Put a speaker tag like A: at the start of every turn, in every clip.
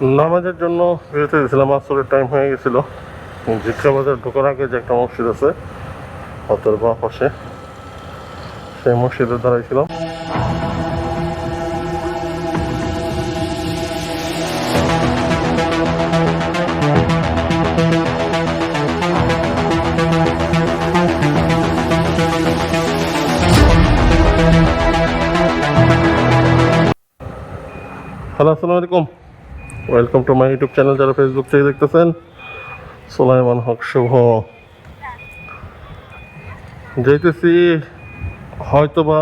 A: নামাজের জন্য বেরোতে গেছিলাম আসরের টাইম হয়ে গেছিল। জিটকা বাজার ঢোকার আগে যে একটা মসজিদ আছে, হতের বা পাশে, সেই মসজিদে দাঁড়াইছিলাম হ্যালো, আসসালামু আলাইকুম। Welcome to my YouTube channel যারা ফেসবুক থেকে দেখতেছেন। সোলাইমান হক শুভ। যাইতেছি হয়তো বা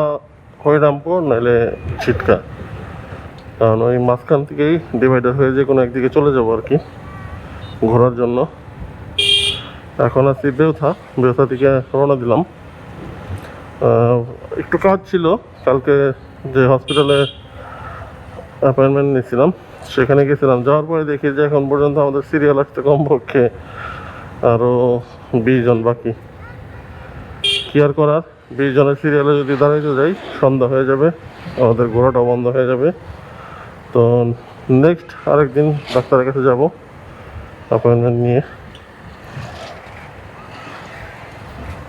A: হরিরামপুর নাহলে ছিটকা। কারণ ওই মাঝখান থেকেই ডিভাইডার হয়ে যে কোনো একদিকে চলে যাব আর কি, ঘোরার জন্য। এখন আছি বেউথা বেউথা থেকে রওনা দিলাম। একটু কাজ ছিল, কালকে যে হসপিটালে অ্যাপয়েন্টমেন্ট নিয়েছিলাম। সেখানে গেছিলাম। যাওয়ার পরে দেখি যে এখন পর্যন্ত আমাদের সিরিয়াল আসতে কমপক্ষে আরও বিশ জন বাকি। কি আর করার? বিশ জনের সিরিয়ালে যদি দাঁড়াইতে যাই, সন্ধ্যা হয়ে যাবে, আমাদের ঘোরাটাও বন্ধ হয়ে যাবে। তো নেক্সট আরেকদিন ডাক্তারের কাছে যাব অ্যাপয়েন্টমেন্ট নিয়ে।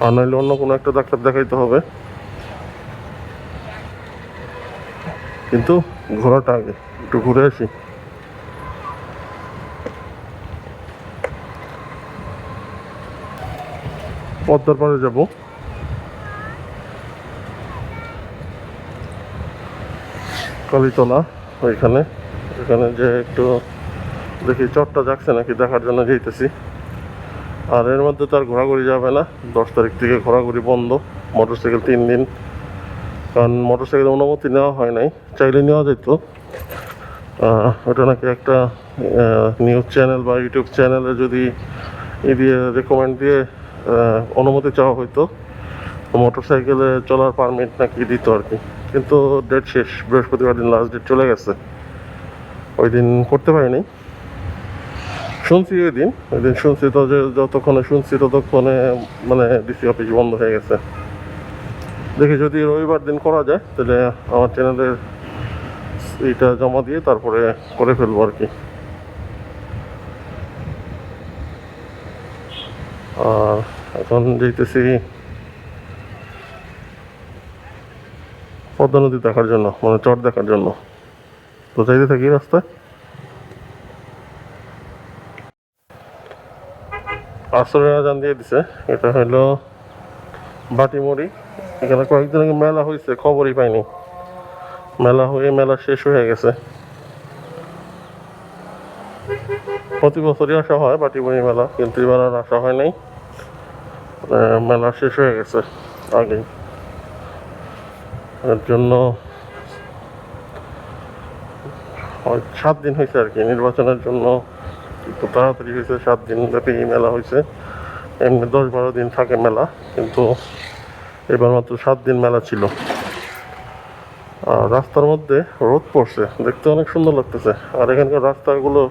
A: আর নইলে অন্য কোনো একটা ডাক্তার দেখাইতে হবে। কিন্তু ঘোরাটা আগে, একটু ঘুরে আসি। পদ্মার পাড়ে যাব। কালীতলা, ওইখানে। এখানে যে একটু দেখি চটটা যাচ্ছে নাকি, দেখার জন্য যেতেছি আর এর মধ্যে তো আর ঘোরাঘুরি যাবে না। দশ তারিখ থেকে ঘোরাঘুরি বন্ধ, মোটরসাইকেল তিন দিন। কারণ মোটরসাইকেল অনুমতি নেওয়া হয় নাই, চাইলে নেওয়া যেত। ওটা নাকি একটা নিউজ চ্যানেল বা ইউটিউব চ্যানেলে যদি ই দিয়ে রেকমেন্ড দিয়ে অনুমতি চাওয়া হইতো। মোটরসাইকেলে চলার পারমিট নাকি দিত আর কি। কিন্তু ডেট শেষ, বৃহস্পতিবার দিন লাস্ট ডেট চলে গেছে। ওই দিন করতে পারিনি। শুনছি ওই দিন ওই দিন শুনছি তো যে যতক্ষণে শুনছি ততক্ষণে মানে ডিসি অফিস বন্ধ হয়ে গেছে। দেখি যদি রবিবার দিন করা যায়, তাহলে আমার চ্যানেলের এইটা জমা দিয়ে তারপরে করে ফেলব আর কি। আর এখন যেতেছি পদ্মা নদী দেখার জন্য মানে চট দেখার জন্য। তো যাইতে থাকি রাস্তায়। আসরের আজান দিয়ে দিছে। এটা হলো বাটিমড়ি। এখানে কয়েকদিন আগে মেলা হয়েছে, খবরই পাইনি। মেলা হয়ে মেলা শেষ হয়ে গেছে। প্রতি বছরই আসা হয় বাটিমড়ি মেলা, কিন্তু এবার আর আসা হয় নাই। মেলা শেষ হয়ে গেছে আগেই। এর জন্য সাত দিন হয়েছে আর কি, নির্বাচনের জন্য একটু তাড়াতাড়ি হয়েছে, সাত দিন ব্যাপী মেলা হয়েছে। এমনি দশ বারো দিন থাকে মেলা, কিন্তু এবার মাত্র সাত দিন মেলা ছিল। আর রাস্তার মধ্যে রোদ পড়ছে, দেখতে অনেক সুন্দর লাগতেছে। আর এখানকার রাস্তাগুলো,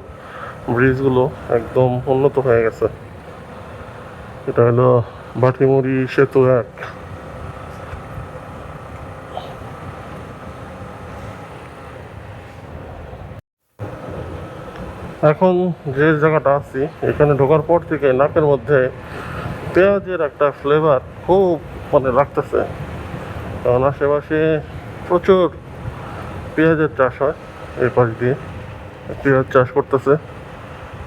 A: ব্রিজগুলো একদম উন্নত হয়ে গেছে। এটা হলো বাটিমুড়ি সেতু এক এখন যে জায়গাটা আছি, এখানে ঢোকার পর থেকে নাকের মধ্যে পেঁয়াজের একটা ফ্লেভার খুব মানে লাগতেছে। কারণ আশেপাশে প্রচুর পেঁয়াজের চাষ হয় এই পাশ দিয়ে। পেঁয়াজ চাষ করতেছে।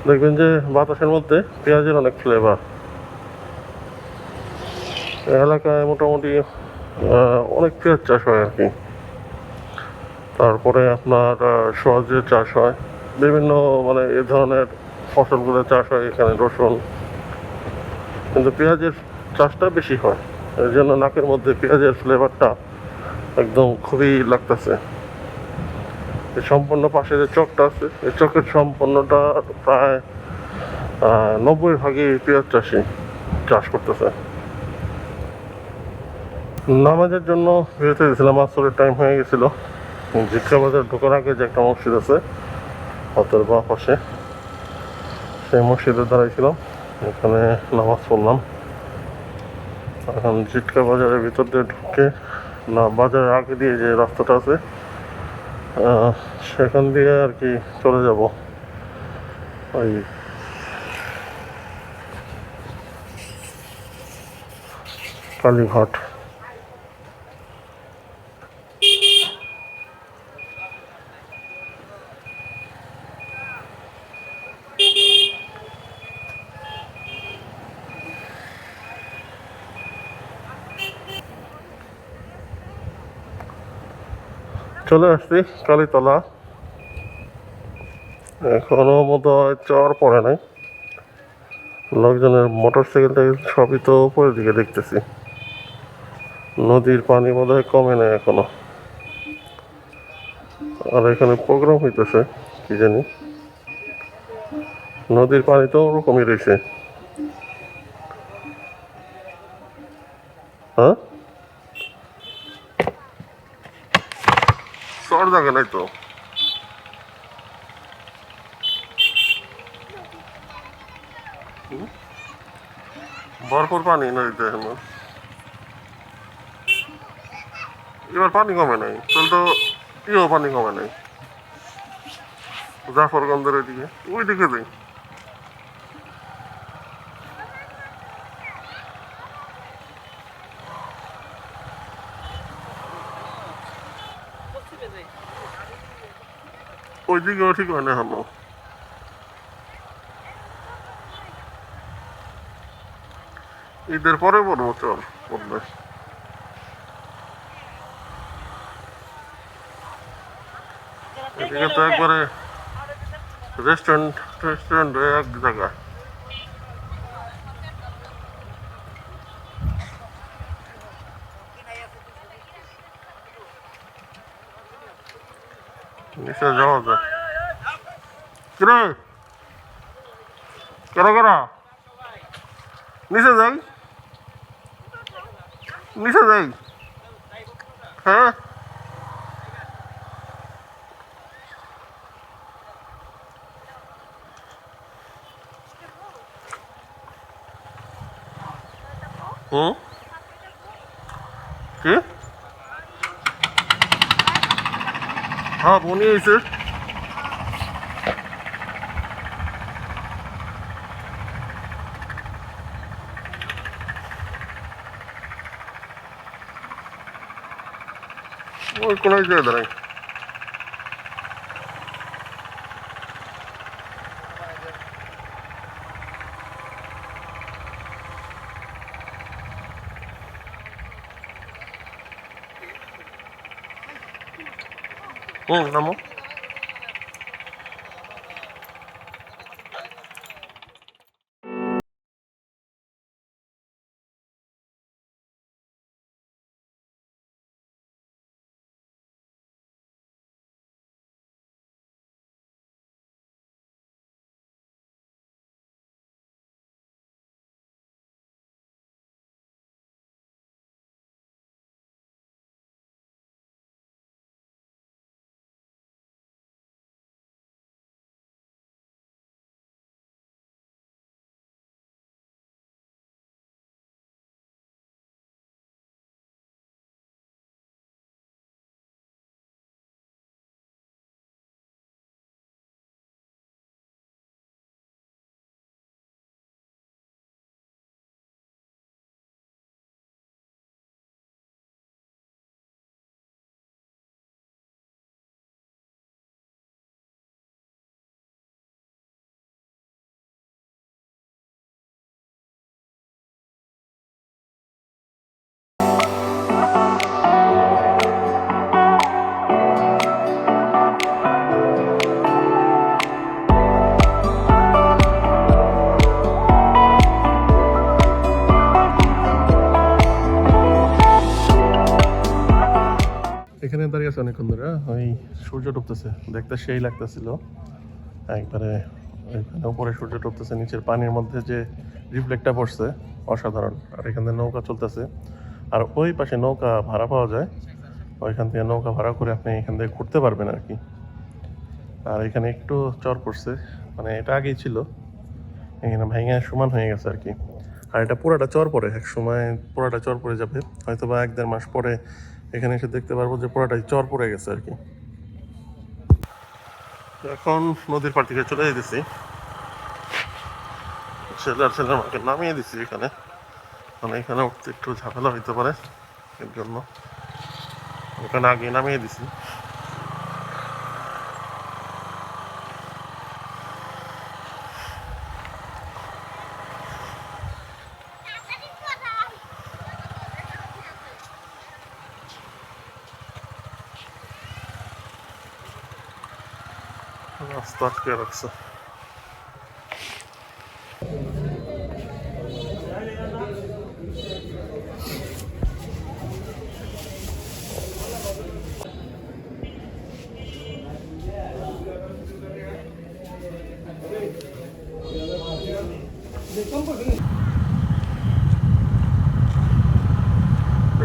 A: দেখবেন যে বাতাসের মধ্যে পেঁয়াজের অনেক ফ্লেভার এলাকায় মোটামুটি অনেক পেঁয়াজ চাষ হয় আর কি। তারপরে আপনার সহজে চাষ হয়। বিভিন্ন মানে এ ধরনের ফসলগুলো চাষ হয় এখানে, রসুন। কিন্তু পেঁয়াজের চাষটা বেশি হয়। এর জন্য নাকের মধ্যে পেঁয়াজের ফ্লেভারটা একদম খুবই লাগতেছে। সম্পূর্ণ পাশে যে চকটা আছে, এই চকের সম্পূর্ণটা প্রায় নব্বই ভাগই পেঁয়াজ চাষি চাষ করতেছে। নামাজের জন্য বেরোতে গেছিলাম, আসরের টাইম হয়ে গেছিল। জিটকা বাজার ঢোকার আগে যে একটা মসজিদ আছে, হতের বা পাশে, সেই মসজিদে দাঁড়াইছিলাম এখানে নামাজ পড়লাম। এখন জিটকা বাজারের ভিতর দিয়ে ঢুকে, না, বাজারের আগে দিয়ে যে রাস্তাটা আছে সেখান দিয়ে আর কি চলে যাব। ওই কালীঘাট। চলে আসছি কালীতলা। এখনও মতো হয় চর পড়ে নাই। লোকজনের মোটর সাইকেলটা সবই তো উপরের দিকে দেখতেছি। নদীর পানি বোধ হয় কমে নাই এখনও। আর এখানে প্রোগ্রাম হইতেছে, কি জানি। নদীর পানি তো ওরকমই রয়েছে হ্যাঁ? চর জায়গা নাই তো। ভরপুর পানি নদীতে এখন। এবার পানি কমে নাই, তাহলে তো ইয়েও পানি কমে নাই। জাফরগঞ্জের ওইদিকে ওইদিকে যাই। ওই দিকেও ঠিক হয় না এখনও ঈদের পরে পড়ব চল পড়বে এদিকে তো একবারে রেস্টুরেন্ট রেস্টুরেন্ট এক জায়গা নিচে যাওয়া যায় কিরে কেরা কেরা নিচে যাই নিচে যাই হ্যাঁ হুম কি হ্যাঁ বনি হয়েছে ওই কোনো জায়গায় দাঁড়াই। হুম নামো এখানে সূর্য ডুবতেছে। দেখতে সেই লাগতেছিল। একবারে এখানে উপরে সূর্য ডুবতেছে, নিচের পানির মধ্যে যে রিফ্লেক্টটা পড়ছে, অসাধারণ। আর এখানে নৌকা চলতেছে। আর ওই পাশে নৌকা ভাড়া পাওয়া যায়, ওইখান থেকে নৌকা ভাড়া করে আপনি এখান থেকে ঘুরতে পারবেন আর কি। আর এখানে একটু চর পড়ছে মানে এটা আগেই ছিল। এখানে ভেঙে সমান হয়ে গেছে আর কি। আর এটা পুরাটা চর পড়ে, এক সময় পুরাটা চর পড়ে যাবে। হয়তো বা এক দেড় মাস পরে এখানে এসে দেখতে পারব যে পুরাটাই চর পড়ে গেছে আর কি। এখন নদীর পাড় থেকে চলে যেতেছি ছেলের ছেলের মাকে নামিয়ে দিছি এখানে। মানে এখানে উঠতে একটু ঝামেলা হইতে পারে, এর জন্য। ওখানে আগে নামিয়ে দিছি। রাস্তা আটকে রাখছে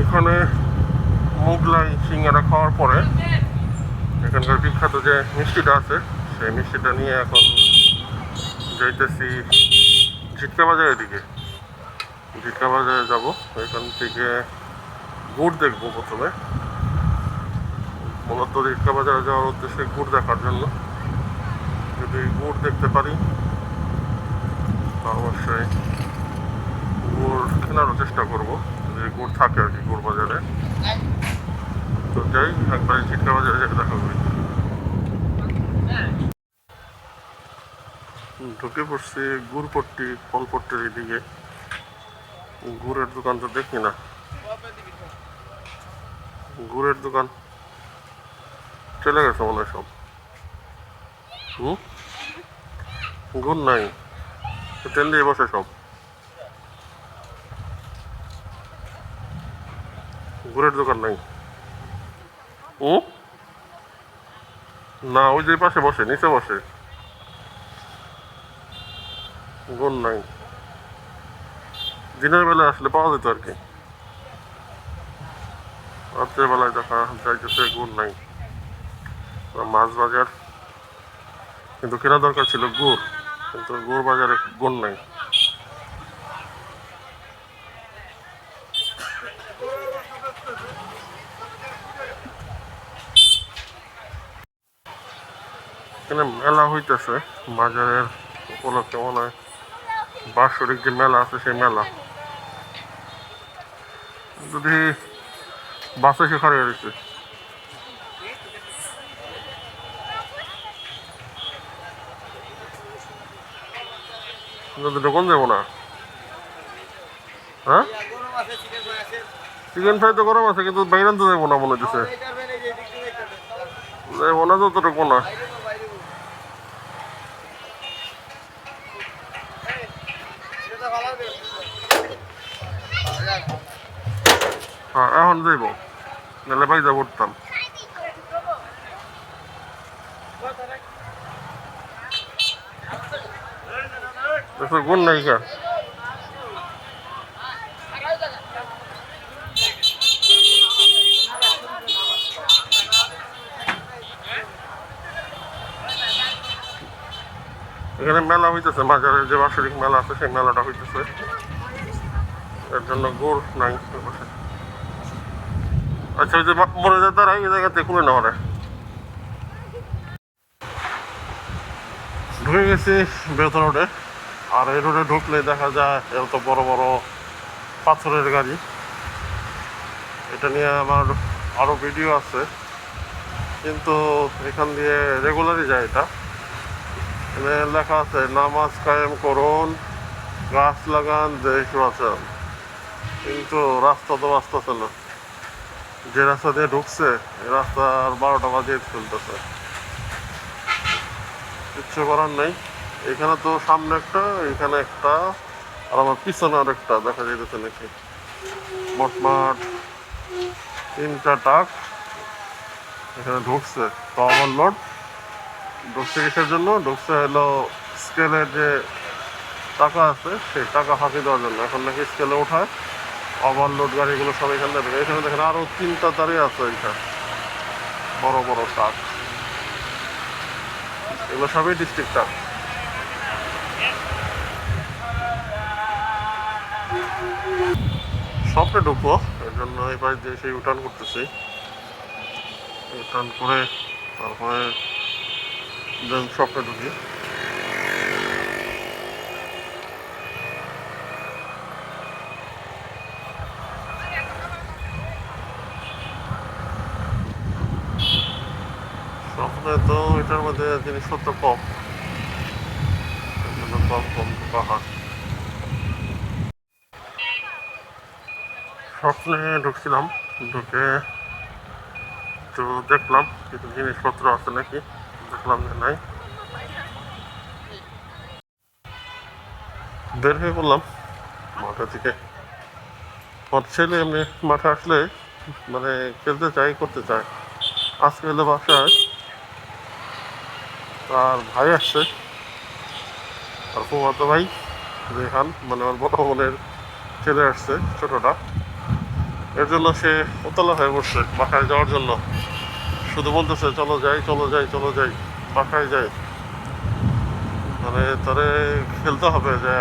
A: এখানে মোগলাই সিঙ্গারা খাওয়ার পরে এখানকার বিখ্যাত যে মিষ্টিটা আছে সেই মিষ্টিটা নিয়ে এখন যাইতেছি ঝিটকা বাজারের দিকে। ঝিটকা বাজারে যাব। এখান থেকে গুড় দেখব প্রথমে। মূলত ঝিটকা বাজারে যাওয়ার উদ্দেশ্যে গুড় দেখার জন্য। যদি গুড় দেখতে পারি অবশ্যই গুড় কেনারও চেষ্টা করব। যদি গুড় থাকে আর কি, গুড় বাজারে। তো যাই, একবারে ঝিটকা বাজারে দেখা করি ঢুকে পড়ছি গুড়পট্টি ফলপট্টির এদিকে। গুড়ের দোকান তো দেখি না। গুড়ের দোকান। চলে গেছে মনে হয় সব। হুম? গুড় নাই। ট্রেন দিয়ে বসে সব। গুড়ের দোকান নাই। হুম? না, ওই যে পাশে বসে, নিচে বসে। গুণ নাই। দিনের বেলা আসলে পাওয়া যেত আর কি। রাত্রের বেলায় দেখা যাইতেছে গুড় নাই। মাছ বাজার। কিন্তু কেনা দরকার ছিল গুড়, কিন্তু গুড় বাজারে গুড় নাই। এখানে মেলা হইতেছে। বাজারের উপলক্ষে মনে হয় বাৎসরিক যে মেলা আছে সেই মেলা। যদি বাসে সে খারে রয়েছে। যদি কোন যাব না? হ্যাঁ?
B: চিকেন ফ্রাই
A: তো গরম আছে, কিন্তু বাইরে তো যাব না মনে হচ্ছে যাব না যতটুকু না
B: বাইরে তো বাইরে এটা তো ভালো হবে
A: হ্যাঁ এখন যাইব। নাহলে বাইজা পড়তাম দেখো, গুণ নাই কা এখানে মেলা হইতেছে বাজারে যে বাৎসরিক মেলা আছে, সেই মেলাটা হইতেছে। এর জন্য গুড় নাই। আচ্ছা ওই যে মরে যায় তারা এই জায়গাতে খুলে নেওয়া ঢুকে গেছি বেতন রোডে। আর এই রোডে ঢুকলে দেখা যায়, এত বড় বড় পাথরের গাড়ি। এটা নিয়ে আমার আরও ভিডিও আছে। কিন্তু এখান দিয়ে রেগুলারই যায় এটা। এখানে লেখা আছে, নামাজ কায়েম করুন, গাছ লাগান, দেশ বাঁচান। কিন্তু রাস্তা তো বাঁচতেছে না। যে রাস্তা দিয়ে ঢুকছে, এই রাস্তা আর বারোটা বাজিয়ে চলতেছে। কিচ্ছু করার নেই। এখানে তো সামনে একটা, এখানে একটা, আর আমার পিছনে আর একটা, দেখা যাইতেছে নাকি। মোটমাট তিনটা টাক এখানে ঢুকছে। তো আমার লোড ঢুকছে কিসের জন্য? ঢুকছে হলো স্কেলের যে টাকা আছে, সেই টাকা ফাঁকি দেওয়ার জন্য। এখন নাকি স্কেলে ওঠায়। ওভারলোড গাড়িগুলো সব এখানে দেখেন এখানে দেখেন আরও তিনটা দাঁড়িয়ে আছে এইটা বড় বড় ট্রাক। এগুলো সবই ডিস্ট্রিক্ট ট্রাক স্বপ্নে ঢুকবো, এর জন্য এবার যে সেই উঠান করতেছি। উঠান করে তারপরে স্বপ্নে ঢুকি। মধ্যে জিনিসপত্র কম কম কম স্বপ্নে ঢুকছিলাম, ঢুকে একটু দেখলাম কিছু জিনিসপত্র আছে নাকি, দেখলাম যে নাই। বের হয়ে পড়লাম মাঠা থেকে আমার ছেলে এমনি মাঠে আসলে মানে খেলতে চাই করতে চায়। আজকে এলো বাসায়। তার ভাই আসছে। আর ফুমাতো ভাই রেহান মানে আমার বড় বোনের ছেলে আসছে, ছোটটা। এর জন্য সে উতলা হয়ে পড়ছে বাসায় যাওয়ার জন্য। শুধু বলতেছে, চলো যাই চলো যাই চলো যাই, বাসায় যাই। মানে তারে খেলতে হবে যে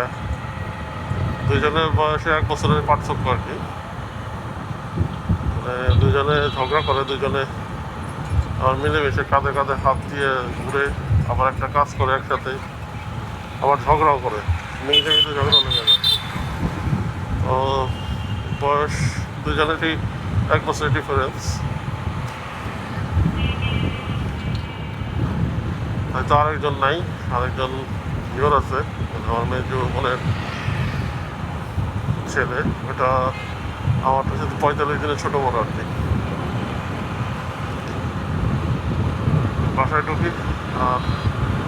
A: দুইজনের বয়সে এক বছরের পার্থক্য আর কি। মানে দুজনে ঝগড়া করে দুজনে আবার মিলেমিশে কাঁধে কাঁধে হাত দিয়ে ঘুরে আবার একটা কাজ করে একসাথে, আবার ঝগড়াও করে। মিলে মিলে ঝগড়া লেগে যায় তো বয়স দুজনেরই এক বছরের ডিফারেন্স হয়তো আরেকজন নাই, আরেকজন ইয়োর আছে। মানে আমার মেজো বোনের ছেলে, ওটা আমার কাছে পঁয়তাল্লিশ দিনের ছোটো বড় আর কি। বাসায় ঢুকি।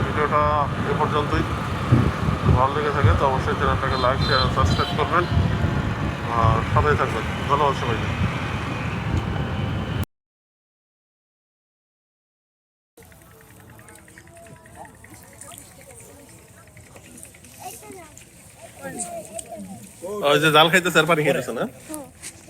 A: ভিডিওটা এ পর্যন্তই। ভালো লেগে থাকে তো অবশ্যই চ্যানেলটাকে লাইক শেয়ার সাবস্ক্রাইব করবেন। আর সাথেই থাকবেন। ধন্যবাদ সবাইকে। ওই যে জাল খাইতেছে আর পানি খাইতেছে না?